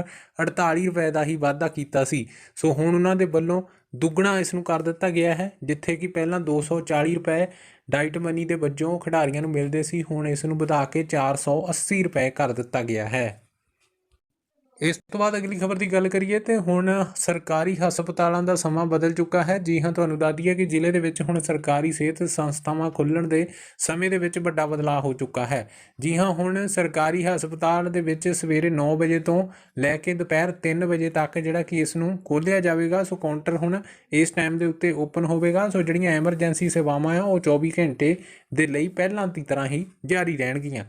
48 ਰੁਪਏ ਦਾ ਹੀ ਵਾਧਾ ਕੀਤਾ ਸੀ। ਸੋ ਹੁਣ ਉਹਨਾਂ ਦੇ ਵੱਲੋਂ ਦੁੱਗਣਾ ਇਸ ਨੂੰ ਕਰ ਦਿੱਤਾ ਗਿਆ ਹੈ, ਜਿੱਥੇ ਕਿ ਪਹਿਲਾਂ 240 ਰੁਪਏ ਡਾਈਟ ਮਨੀ ਦੇ ਵਜੋਂ ਖਿਡਾਰੀਆਂ ਨੂੰ ਮਿਲਦੇ ਸੀ, ਹੁਣ ਇਸ ਨੂੰ ਵਧਾ ਕੇ 480 ਰੁਪਏ ਕਰ ਦਿੱਤਾ ਗਿਆ ਹੈ। ਇਸ ਤੋਂ ਬਾਅਦ ਅਗਲੀ ਖਬਰ ਦੀ ਗੱਲ ਕਰੀਏ ਤੇ ਹੁਣ ਸਰਕਾਰੀ ਹਸਪਤਾਲਾਂ ਦਾ ਸਮਾਂ ਬਦਲ ਚੁੱਕਾ ਹੈ। ਜੀ ਹਾਂ, ਤੁਹਾਨੂੰ ਦੱਸ ਦਈਏ ਕਿ ਜ਼ਿਲ੍ਹੇ ਦੇ ਵਿੱਚ ਹੁਣ ਸਰਕਾਰੀ ਸਿਹਤ ਸੰਸਥਾਵਾਂ ਖੁੱਲਣ ਦੇ ਸਮੇਂ ਦੇ ਵਿੱਚ ਵੱਡਾ ਬਦਲਾਅ ਹੋ ਚੁੱਕਾ ਹੈ। ਜੀ ਹਾਂ, ਹੁਣ ਸਰਕਾਰੀ ਹਸਪਤਾਲ ਦੇ ਵਿੱਚ ਸਵੇਰੇ 9 ਵਜੇ ਤੋਂ ਲੈ ਕੇ ਦੁਪਹਿਰ 3 ਵਜੇ ਤੱਕ ਜਿਹੜਾ ਕਿ ਇਸ ਨੂੰ ਖੋਲ੍ਹਿਆ ਜਾਵੇਗਾ। ਸੋ ਕਾਊਂਟਰ ਹੁਣ ਇਸ ਟਾਈਮ ਦੇ ਉੱਤੇ ਓਪਨ ਹੋਵੇਗਾ। ਸੋ ਜਿਹੜੀਆਂ ਐਮਰਜੈਂਸੀ ਸੇਵਾਵਾਂ ਆ, ਉਹ 24 ਘੰਟੇ ਦੇ ਲਈ ਪਹਿਲਾਂ ਦੀ ਤਰ੍ਹਾਂ ਹੀ ਜਾਰੀ ਰਹਿਣਗੀਆਂ।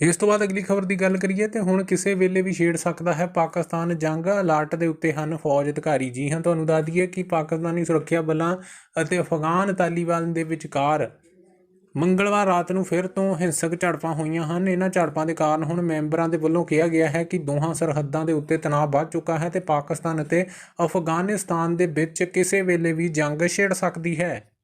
ਇਸ ਤੋਂ ਬਾਅਦ ਅਗਲੀ ਖਬਰ ਦੀ ਗੱਲ ਕਰੀਏ ਤੇ ਹੁਣ ਕਿਸੇ ਵੇਲੇ ਵੀ ਛੇੜ ਸਕਦਾ ਹੈ ਪਾਕਿਸਤਾਨ, ਜੰਗ ਅਲਰਟ ਦੇ ਉੱਤੇ ਹਨ ਫੌਜ ਅਧਿਕਾਰੀ। ਜੀ ਹਾਂ, ਤੁਹਾਨੂੰ ਦੱਸ ਦਈਏ ਕਿ ਪਾਕਿਸਤਾਨੀ ਸੁਰੱਖਿਆ ਬਲਾਂ ਅਤੇ ਅਫਗਾਨ ਤਾਲਿਬਾਨ ਦੇ ਵਿਚਕਾਰ ਮੰਗਲਵਾਰ ਰਾਤ ਨੂੰ ਫਿਰ ਤੋਂ ਹਿੰਸਕ ਝੜਪਾਂ ਹੋਈਆਂ ਹਨ। ਇਹਨਾਂ ਝੜਪਾਂ ਦੇ ਕਾਰਨ ਹੁਣ ਮੈਂਬਰਾਂ ਦੇ ਵੱਲੋਂ ਕਿਹਾ ਗਿਆ ਹੈ ਕਿ ਦੋਹਾਂ ਸਰਹੱਦਾਂ ਦੇ ਉੱਤੇ ਤਣਾਅ ਵੱਧ ਚੁੱਕਾ ਹੈ ਤੇ ਪਾਕਿਸਤਾਨ ਅਤੇ ਅਫਗਾਨਿਸਤਾਨ ਦੇ ਵਿੱਚ ਕਿਸੇ ਵੇਲੇ ਵੀ ਜੰਗ ਛੇੜ ਸਕਦੀ ਹੈ।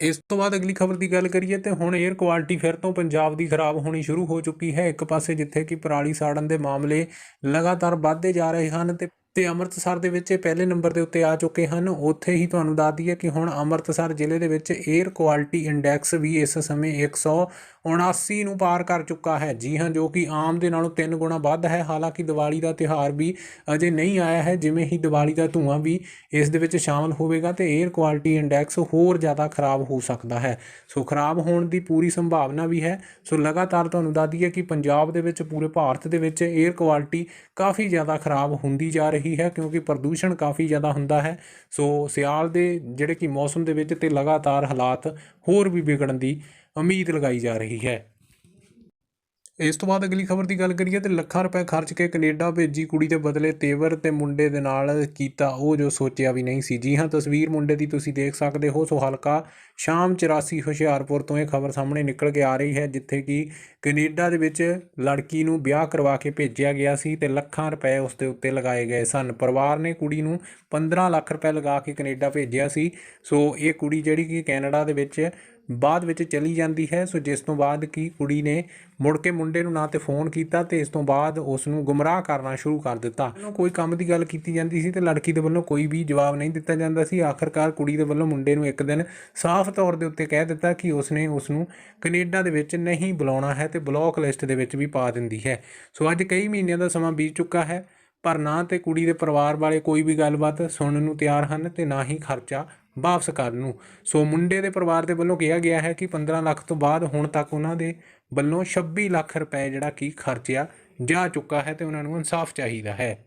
ਇਸ ਤੋਂ ਬਾਅਦ ਅਗਲੀ ਖਬਰ ਦੀ ਗੱਲ ਕਰੀਏ ਤੇ ਹੁਣ 에ਅਰ ਕੁਆਲਿਟੀ ਫਿਰ ਤੋਂ ਪੰਜਾਬ ਦੀ ਖਰਾਬ ਹੋਣੀ ਸ਼ੁਰੂ ਹੋ ਚੁੱਕੀ ਹੈ। ਇੱਕ ਪਾਸੇ ਜਿੱਥੇ ਕਿ ਪਰਾਲੀ ਸਾੜਨ ਦੇ ਮਾਮਲੇ ਲਗਾਤਾਰ ਵੱਧਦੇ ਜਾ ਰਹੇ ਹਨ ਤੇ ਤੇ ਅੰਮ੍ਰਿਤਸਰ ਦੇ ਵਿੱਚ ਇਹ ਪਹਿਲੇ ਨੰਬਰ ਦੇ ਉੱਤੇ ਆ ਚੁੱਕੇ ਹਨ। ਉੱਥੇ ਹੀ ਤੁਹਾਨੂੰ ਦੱਸ ਦਈਏ ਕਿ ਹੁਣ ਅੰਮ੍ਰਿਤਸਰ ਜ਼ਿਲ੍ਹੇ ਦੇ ਵਿੱਚ 에ਅਰ ਕੁਆਲਿਟੀ ਇੰਡੈਕਸ ਵੀ ਇਸ ਸਮੇਂ 179 ਨੂੰ ਪਾਰ ਕਰ ਚੁੱਕਾ ਹੈ। ਜੀ ਹਾਂ, ਜੋ ਕਿ ਆਮ ਦੇ ਨਾਲੋਂ ਤਿੰਨ ਗੁਣਾ ਵੱਧ ਹੈ। ਹਾਲਾਂਕਿ ਦੀਵਾਲੀ ਦਾ ਤਿਹਾਰ ਵੀ ਅਜੇ ਨਹੀਂ ਆਇਆ ਹੈ। ਜਿਵੇਂ ਹੀ ਦੀਵਾਲੀ ਦਾ ਧੂਆਂ ਵੀ ਇਸ ਦੇ ਵਿੱਚ ਸ਼ਾਮਲ ਹੋਵੇਗਾ ਤੇ 에ਅਰ ਕੁਆਲਿਟੀ ਇੰਡੈਕਸ ਹੋਰ ਜ਼ਿਆਦਾ ਖਰਾਬ ਹੋ ਸਕਦਾ ਹੈ। ਸੋ ਖਰਾਬ ਹੋਣ ਦੀ ਪੂਰੀ ਸੰਭਾਵਨਾ ਵੀ ਹੈ। ਸੋ ਲਗਾਤਾਰ ਤੁਹਾਨੂੰ ਦੱਸ ਦਈਏ ਕਿ ਪੰਜਾਬ ਦੇ ਵਿੱਚ, ਪੂਰੇ ਭਾਰਤ ਦੇ ਵਿੱਚ 에ਅਰ ਕੁਆਲਿਟੀ ਕਾਫੀ ਜ਼ਿਆਦਾ ਖਰਾਬ ਹੁੰਦੀ ਜਾ ਰਹੀ ਹੈ ਕਿਉਂਕਿ ਪ੍ਰਦੂਸ਼ਣ ਕਾਫੀ ਜ਼ਿਆਦਾ ਹੁੰਦਾ ਹੈ। ਸੋ ਸਿਆਲ ਦੇ ਜਿਹੜੇ ਕਿ ਮੌਸਮ ਦੇ ਵਿੱਚ ਤੇ ਲਗਾਤਾਰ ਹਾਲਾਤ ਹੋਰ ਵੀ ਵਿਗੜਨ ਦੀ ਉਮੀਦ ਲਗਾਈ ਜਾ ਰਹੀ ਹੈ। ਇਸ ਤੋਂ ਬਾਅਦ ਅਗਲੀ ਖਬਰ ਦੀ ਗੱਲ ਕਰੀਏ ਤੇ ਲੱਖਾਂ ਰੁਪਏ ਖਰਚ ਕੇ ਕੈਨੇਡਾ ਭੇਜੀ ਕੁੜੀ ਦੇ ਬਦਲੇ ਤੇਵਰ ਤੇ ਮੁੰਡੇ ਦੇ ਨਾਲ ਕੀਤਾ ਉਹ ਜੋ ਸੋਚਿਆ ਵੀ ਨਹੀਂ ਸੀ। ਜੀ ਹਾਂ, ਤਸਵੀਰ ਮੁੰਡੇ ਦੀ ਤੁਸੀਂ ਦੇਖ ਸਕਦੇ ਹੋ। ਸੋ ਹਲਕਾ ਸ਼ਾਮ 84 ਹੁਸ਼ਿਆਰਪੁਰ ਤੋਂ ਇਹ ਖਬਰ ਸਾਹਮਣੇ ਨਿਕਲ ਕੇ ਆ ਰਹੀ ਹੈ, ਜਿੱਥੇ ਕਿ ਕੈਨੇਡਾ ਦੇ ਵਿੱਚ ਲੜਕੀ ਨੂੰ ਵਿਆਹ ਕਰਵਾ ਕੇ ਭੇਜਿਆ ਗਿਆ ਸੀ ਤੇ ਲੱਖਾਂ ਰੁਪਏ ਉਸ ਦੇ ਉੱਤੇ ਲਗਾਏ ਗਏ ਸਨ। ਪਰਿਵਾਰ ਨੇ ਕੁੜੀ ਨੂੰ 15 ਲੱਖ ਰੁਪਏ ਲਗਾ ਕੇ ਕੈਨੇਡਾ ਭੇਜਿਆ ਸੀ। ਸੋ ਇਹ ਕੁੜੀ ਜਿਹੜੀ ਕਿ ਕੈਨੇਡਾ ਦੇ ਵਿੱਚ ਬਾਅਦ ਵਿੱਚ ਚਲੀ ਜਾਂਦੀ ਹੈ। ਸੋ ਜਿਸ ਤੋਂ ਬਾਅਦ ਕੀ ਕੁੜੀ ਨੇ ਮੁੜ ਕੇ ਮੁੰਡੇ ਨੂੰ ਨਾ ਤੇ ਫੋਨ ਕੀਤਾ ਤੇ ਇਸ ਤੋਂ ਬਾਅਦ ਉਸ ਨੂੰ ਗੁੰਮਰਾਹ ਕਰਨਾ ਸ਼ੁਰੂ ਕਰ ਦਿੱਤਾ। ਕੋਈ ਕੰਮ ਦੀ ਗੱਲ ਕੀਤੀ ਜਾਂਦੀ ਸੀ ਤੇ ਲੜਕੀ ਦੇ ਵੱਲੋਂ ਕੋਈ ਵੀ ਜਵਾਬ ਨਹੀਂ ਦਿੱਤਾ ਜਾਂਦਾ ਸੀ। ਆਖਰਕਾਰ ਕੁੜੀ ਦੇ ਵੱਲੋਂ ਮੁੰਡੇ ਨੂੰ ਇੱਕ ਦਿਨ ਸਾਫ਼ ਤੌਰ ਦੇ ਉੱਤੇ ਕਹਿ ਦਿੱਤਾ ਕਿ ਉਸਨੇ ਉਸ ਨੂੰ ਕੈਨੇਡਾ ਦੇ ਵਿੱਚ ਨਹੀਂ ਬੁਲਾਉਣਾ ਹੈ ਤੇ ਬਲੌਕ ਲਿਸਟ ਦੇ ਵਿੱਚ ਵੀ ਪਾ ਦਿੰਦੀ ਹੈ। ਸੋ ਅੱਜ ਕਈ ਮਹੀਨਿਆਂ ਦਾ ਸਮਾਂ ਬੀਤ ਚੁੱਕਾ ਹੈ, ਪਰ ਨਾ ਤੇ ਕੁੜੀ ਦੇ ਪਰਿਵਾਰ ਵਾਲੇ ਕੋਈ ਵੀ ਗੱਲਬਾਤ ਸੁਣਨ ਨੂੰ ਤਿਆਰ ਹਨ ਤੇ ਨਾ ਹੀ ਖਰਚਾ ਵਾਪਸ ਕਰਨ ਨੂੰ ਸੋ ਮੁੰਡੇ ਦੇ ਪਰਿਵਾਰ ਦੇ ਵੱਲੋਂ ਕਿਹਾ ਗਿਆ ਹੈ ਕਿ 15 ਲੱਖ ਤੋਂ ਬਾਅਦ ਹੁਣ ਤੱਕ ਉਹਨਾਂ ਦੇ ਵੱਲੋਂ 26 ਲੱਖ ਰੁਪਏ ਜਿਹੜਾ ਕਿ ਖਰਚਿਆ ਜਾ ਚੁੱਕਾ ਹੈ ਤੇ ਉਹਨਾਂ ਨੂੰ ਇਨਸਾਫ ਚਾਹੀਦਾ ਹੈ।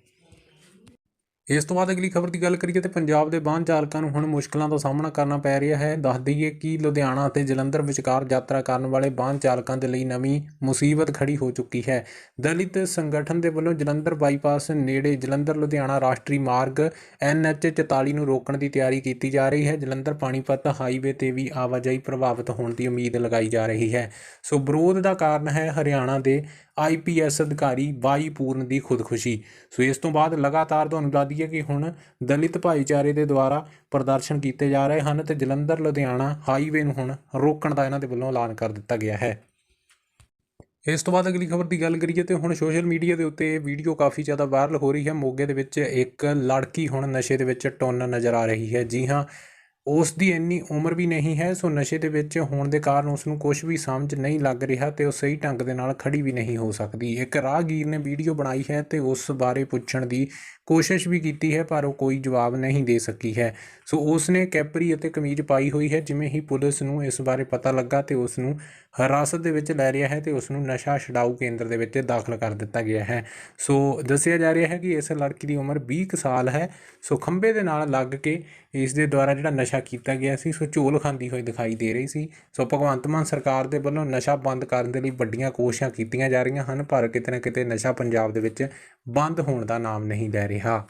ਇਸ ਤੋਂ ਬਾਅਦ ਅਗਲੀ ਖਬਰ ਦੀ ਗੱਲ ਕਰੀਏ ਤੇ ਪੰਜਾਬ ਦੇ ਵਾਹਨ ਚਾਲਕਾਂ ਨੂੰ ਹੁਣ ਮੁਸ਼ਕਲਾਂ ਦਾ ਸਾਹਮਣਾ ਕਰਨਾ ਪੈ ਰਿਹਾ ਹੈ। ਦੱਸ ਦਈਏ ਕਿ ਲੁਧਿਆਣਾ ਅਤੇ ਜਲੰਧਰ ਵਿਚਕਾਰ ਯਾਤਰਾ ਕਰਨ ਵਾਲੇ ਵਾਹਨ ਚਾਲਕਾਂ ਦੇ ਲਈ ਨਵੀਂ ਮੁਸੀਬਤ ਖੜੀ ਹੋ ਚੁੱਕੀ ਹੈ। ਦਲਿਤ ਸੰਗਠਨ ਦੇ ਵੱਲੋਂ ਜਲੰਧਰ ਬਾਈਪਾਸ ਨੇੜੇ ਜਲੰਧਰ ਲੁਧਿਆਣਾ ਰਾਸ਼ਟਰੀ ਮਾਰਗ NH 44 ਨੂੰ ਰੋਕਣ ਦੀ ਤਿਆਰੀ ਕੀਤੀ ਜਾ ਰਹੀ ਹੈ। ਜਲੰਧਰ ਪਾਣੀਪਤ ਹਾਈਵੇ ਤੇ ਵੀ ਆਵਾਜਾਈ ਪ੍ਰਭਾਵਿਤ ਹੋਣ ਦੀ ਉਮੀਦ ਲਗਾਈ ਜਾ ਰਹੀ ਹੈ। ਸੋ ਵਿਰੋਧ ਦਾ ਕਾਰਨ ਹੈ ਹਰਿਆਣਾ ਦੇ ਆਈਪੀਐਸ ਅਧਿਕਾਰੀ ਵਾਈ ਪੂਰਨ ਦੀ ਖੁਦਕੁਸ਼ੀ। ਸੋ ਇਸ ਤੋਂ ਬਾਅਦ ਲਗਾਤਾਰ ਤੁਹਾਨੂੰ ਦੱਸ ਦਈਏ ਕਿ ਹੁਣ ਦਲਿਤ ਭਾਈਚਾਰੇ ਦੇ ਦੁਆਰਾ ਪ੍ਰਦਰਸ਼ਨ ਕੀਤੇ ਜਾ ਰਹੇ ਹਨ ਤੇ ਜਲੰਧਰ, ਲੁਧਿਆਣਾ ਹਾਈਵੇ ਨੂੰ ਹੁਣ ਰੋਕਣ ਦਾ ਇਹਨਾਂ ਦੇ ਵੱਲੋਂ ਐਲਾਨ ਕਰ ਦਿੱਤਾ ਗਿਆ ਹੈ। ਇਸ ਤੋਂ ਬਾਅਦ ਅਗਲੀ ਖਬਰ ਦੀ ਗੱਲ ਕਰੀਏ ਤੇ ਹੁਣ ਸੋਸ਼ਲ ਮੀਡੀਆ ਦੇ ਉੱਤੇ ਇਹ ਵੀਡੀਓ ਕਾਫੀ ਜ਼ਿਆਦਾ ਵਾਇਰਲ ਹੋ ਰਹੀ ਹੈ। ਮੋਗੇ ਦੇ ਵਿੱਚ ਇੱਕ ਲੜਕੀ ਹੁਣ ਨਸ਼ੇ ਦੇ ਵਿੱਚ ਟੁੰਨ ਨਜ਼ਰ ਆ ਰਹੀ ਹੈ। ਜੀ ਹਾਂ ਉਸ ਦੀ ਇੰਨੀ ਉਮਰ ਵੀ ਨਹੀਂ ਹੈ, ਸੋ ਨਸ਼ੇ ਦੇ ਵਿੱਚ ਹੋਣ ਦੇ ਕਾਰਨ ਉਸ ਨੂੰ ਕੁਝ ਵੀ ਸਮਝ ਨਹੀਂ ਲੱਗ ਰਿਹਾ ਤੇ ਉਹ ਸਹੀ ਢੰਗ ਦੇ ਨਾਲ ਖੜੀ ਵੀ ਨਹੀਂ ਹੋ ਸਕਦੀ। ਇੱਕ ਰਾਹਗੀਰ ਨੇ ਵੀਡੀਓ ਬਣਾਈ ਹੈ ਤੇ ਉਸ ਬਾਰੇ ਪੁੱਛਣ ਦੀ ਕੋਸ਼ਿਸ਼ ਵੀ ਕੀਤੀ ਹੈ, ਪਰ ਉਹ ਕੋਈ ਜਵਾਬ ਨਹੀਂ ਦੇ ਸਕੀ ਹੈ। ਸੋ ਉਸ ਨੇ ਕੈਪਰੀ ਅਤੇ ਕਮੀਜ਼ ਪਾਈ ਹੋਈ ਹੈ, ਜਿਵੇਂ ਹੀ ਪੁਲਿਸ ਨੂੰ ਇਸ ਬਾਰੇ ਪਤਾ ਲੱਗਾ ਤੇ ਉਸ ਨੂੰ ਹਿਰਾਸਤ ਦੇ ਵਿੱਚ ਲੈ ਰਿਹਾ ਹੈ ਤੇ ਉਸ ਨੂੰ ਨਸ਼ਾ ਛਡਾਊ ਕੇਂਦਰ ਦੇ ਵਿੱਚ ਦਾਖਲ ਕਰ ਦਿੱਤਾ ਗਿਆ ਹੈ। ਸੋ ਦੱਸਿਆ ਜਾ ਰਿਹਾ ਹੈ ਕਿ ਇਸ ਲੜਕੀ ਦੀ ਉਮਰ 20 ਕੁ ਸਾਲ ਹੈ। ਸੋ ਖੰਭੇ ਦੇ ਨਾਲ ਲੱਗ ਕੇ ਇਸ ਦੇ ਦੁਆਰਾ ਜਿਹੜਾ ਨਸ਼ਾ ਕੀਤਾ ਗਿਆ ਸੀ, ਸੋ ਝੋਲ ਖਾਂਦੀ ਹੋਈ ਦਿਖਾਈ ਦੇ ਰਹੀ ਸੀ। ਸੋ ਭਗਵੰਤ ਮਾਨ ਸਰਕਾਰ ਦੇ ਵੱਲੋਂ ਨਸ਼ਾ ਬੰਦ ਕਰਨ ਦੇ ਲਈ ਵੱਡੀਆਂ ਕੋਸ਼ਿਸ਼ਾਂ ਕੀਤੀਆਂ ਜਾ ਰਹੀਆਂ ਹਨ, ਪਰ ਕਿਤੇ ਨਾ ਕਿਤੇ ਨਸ਼ਾ ਪੰਜਾਬ ਦੇ ਵਿੱਚ ਬੰਦ ਹੋਣ ਦਾ ਨਾਮ ਨਹੀਂ ਲੈ ਰਿਹਾ।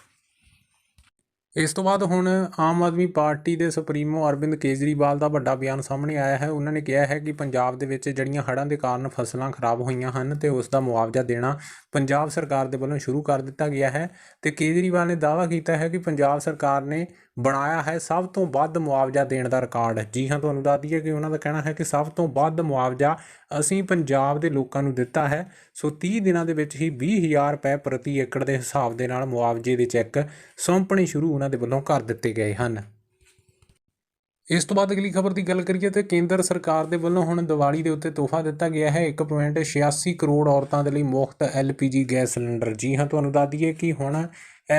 ਇਸ ਤੋਂ ਬਾਅਦ ਹੁਣ ਆਮ ਆਦਮੀ ਪਾਰਟੀ ਦੇ ਸੁਪਰੀਮੋ ਅਰਵਿੰਦ ਕੇਜਰੀਵਾਲ ਦਾ ਵੱਡਾ ਬਿਆਨ ਸਾਹਮਣੇ ਆਇਆ ਹੈ। ਉਹਨਾਂ ਨੇ ਕਿਹਾ ਹੈ ਕਿ ਪੰਜਾਬ ਦੇ ਵਿੱਚ ਜਿਹੜੀਆਂ ਹੜ੍ਹਾਂ ਦੇ ਕਾਰਨ ਫਸਲਾਂ ਖਰਾਬ ਹੋਈਆਂ ਹਨ ਤੇ ਉਸ ਦਾ ਮੁਆਵਜ਼ਾ ਦੇਣਾ ਪੰਜਾਬ ਸਰਕਾਰ ਦੇ ਵੱਲੋਂ ਸ਼ੁਰੂ ਕਰ ਦਿੱਤਾ ਗਿਆ ਹੈ। ਤੇ ਕੇਜਰੀਵਾਲ ਨੇ ਦਾਅਵਾ ਕੀਤਾ ਹੈ ਕਿ ਪੰਜਾਬ ਸਰਕਾਰ ਨੇ ਬਣਾਇਆ ਹੈ, ਸਭ ਤੋਂ ਵੱਧ ਮੁਆਵਜ਼ਾ ਦੇਣ ਦਾ ਰਿਕਾਰਡ। ਜੀ ਹਾਂ, ਤੁਹਾਨੂੰ ਦੱਸ ਦਈਏ ਕਿ ਉਹਨਾਂ ਦਾ ਕਹਿਣਾ ਹੈ ਕਿ ਸਭ ਤੋਂ ਵੱਧ ਮੁਆਵਜ਼ਾ ਅਸੀਂ ਪੰਜਾਬ ਦੇ ਲੋਕਾਂ ਨੂੰ ਦਿੱਤਾ ਹੈ। ਸੋ 30 ਦਿਨਾਂ ਦੇ ਵਿੱਚ ਹੀ 20000 ਰੁਪਏ ਪ੍ਰਤੀ ਏਕੜ ਦੇ ਹਿਸਾਬ ਦੇ ਨਾਲ ਮੁਆਵਜ਼ੇ ਦੇ ਚੈੱਕ ਸੌਂਪਣੇ ਸ਼ੁਰੂ ਉਹਨਾਂ ਦੇ ਵੱਲੋਂ ਕਰ ਦਿੱਤੇ ਗਏ ਹਨ। ਇਸ ਤੋਂ ਬਾਅਦ ਅਗਲੀ ਖਬਰ ਦੀ ਗੱਲ ਕਰੀਏ ਤੇ ਕੇਂਦਰ ਸਰਕਾਰ ਦੇ ਵੱਲੋਂ ਹੁਣ ਦੀਵਾਲੀ ਦੇ ਉੱਤੇ ਤੋਹਫਾ ਦਿੱਤਾ ਗਿਆ ਹੈ। 1.86 ਕਰੋੜ ਔਰਤਾਂ ਦੇ ਲਈ ਮੁਫਤ LPG ਗੈਸ ਸਿਲੰਡਰ। ਜੀ ਹਾਂ, ਤੁਹਾਨੂੰ ਦੱਸ ਦਈਏ ਕਿ ਹੁਣ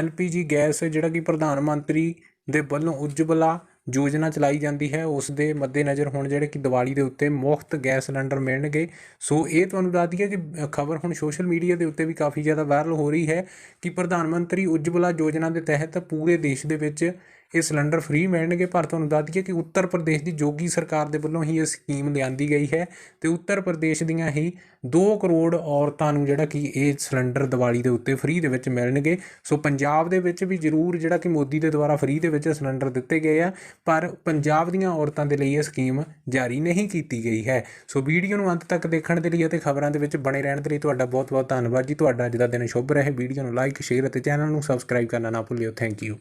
LPG ਗੈਸ ਜਿਹੜਾ ਕਿ ਪ੍ਰਧਾਨ ਮੰਤਰੀ ਦੇ ਵੱਲੋਂ ਉਜਵਲਾ ਯੋਜਨਾ ਚਲਾਈ ਜਾਂਦੀ ਹੈ। ਉਸ ਦੇ ਮੱਦੇਨਜ਼ਰ ਹੁਣ ਜਿਹੜੇ ਕਿ ਦੀਵਾਲੀ ਦੇ ਉੱਤੇ ਮੁਫਤ ਗੈਸ ਸਿਲੰਡਰ ਮਿਲਣਗੇ। ਸੋ ਇਹ ਤੁਹਾਨੂੰ ਦੱਸ ਦਈਏ ਕਿ ਖਬਰ ਹੁਣ ਸੋਸ਼ਲ ਮੀਡੀਆ ਦੇ ਉੱਤੇ ਵੀ ਕਾਫੀ ਜ਼ਿਆਦਾ ਵਾਇਰਲ ਹੋ ਰਹੀ ਹੈ ਕਿ ਪ੍ਰਧਾਨ ਮੰਤਰੀ ਉਜਵਲਾ ਯੋਜਨਾ ਦੇ ਤਹਿਤ ਪੂਰੇ ਦੇਸ਼ ਦੇ ਵਿੱਚ ਇਹ ਸਿਲੰਡਰ ਫ੍ਰੀ ਮਿਲਣਗੇ, ਪਰ ਤੁਹਾਨੂੰ ਦੱਸ ਦਈਏ ਕਿ ਉੱਤਰ ਪ੍ਰਦੇਸ਼ ਦੀ ਜੋਗੀ ਸਰਕਾਰ ਦੇ ਵੱਲੋਂ ਹੀ ਇਹ ਸਕੀਮ ਲਿਆਂਦੀ ਗਈ ਹੈ ਤੇ ਉੱਤਰ ਪ੍ਰਦੇਸ਼ ਦੀਆਂ ਹੀ 2 ਕਰੋੜ ਔਰਤਾਂ ਨੂੰ ਜਿਹੜਾ ਕਿ ਇਹ ਸਿਲੰਡਰ ਦੀਵਾਲੀ ਦੇ ਉੱਤੇ ਫ੍ਰੀ ਦੇ ਵਿੱਚ ਮਿਲਣਗੇ। ਸੋ ਪੰਜਾਬ ਦੇ ਵਿੱਚ ਵੀ ਜ਼ਰੂਰ ਜਿਹੜਾ ਕਿ ਮੋਦੀ ਦੇ ਦੁਆਰਾ ਫ੍ਰੀ ਦੇ ਵਿੱਚ ਸਿਲੰਡਰ ਦਿੱਤੇ ਗਏ ਆ, ਪਰ ਪੰਜਾਬ ਦੀਆਂ ਔਰਤਾਂ ਦੇ ਲਈ ਇਹ ਸਕੀਮ ਜਾਰੀ ਨਹੀਂ ਕੀਤੀ ਗਈ ਹੈ। ਸੋ ਵੀਡੀਓ ਨੂੰ ਅੰਤ ਤੱਕ ਦੇਖਣ ਦੇ ਲਈ ਅਤੇ ਖਬਰਾਂ ਦੇ ਵਿੱਚ ਬਣੇ ਰਹਿਣ ਦੇ ਲਈ ਤੁਹਾਡਾ ਬਹੁਤ ਬਹੁਤ ਧੰਨਵਾਦ ਜੀ। ਤੁਹਾਡਾ ਅੱਜ ਦਾ ਦਿਨ ਸ਼ੁਭ ਰਹੇ। ਵੀਡੀਓ ਨੂੰ ਲਾਈਕ, ਸ਼ੇਅਰ ਅਤੇ ਚੈਨਲ ਨੂੰ ਸਬਸਕ੍ਰਾਈਬ ਕਰਨਾ ਨਾ ਭੁੱਲਿਓ। Thank you.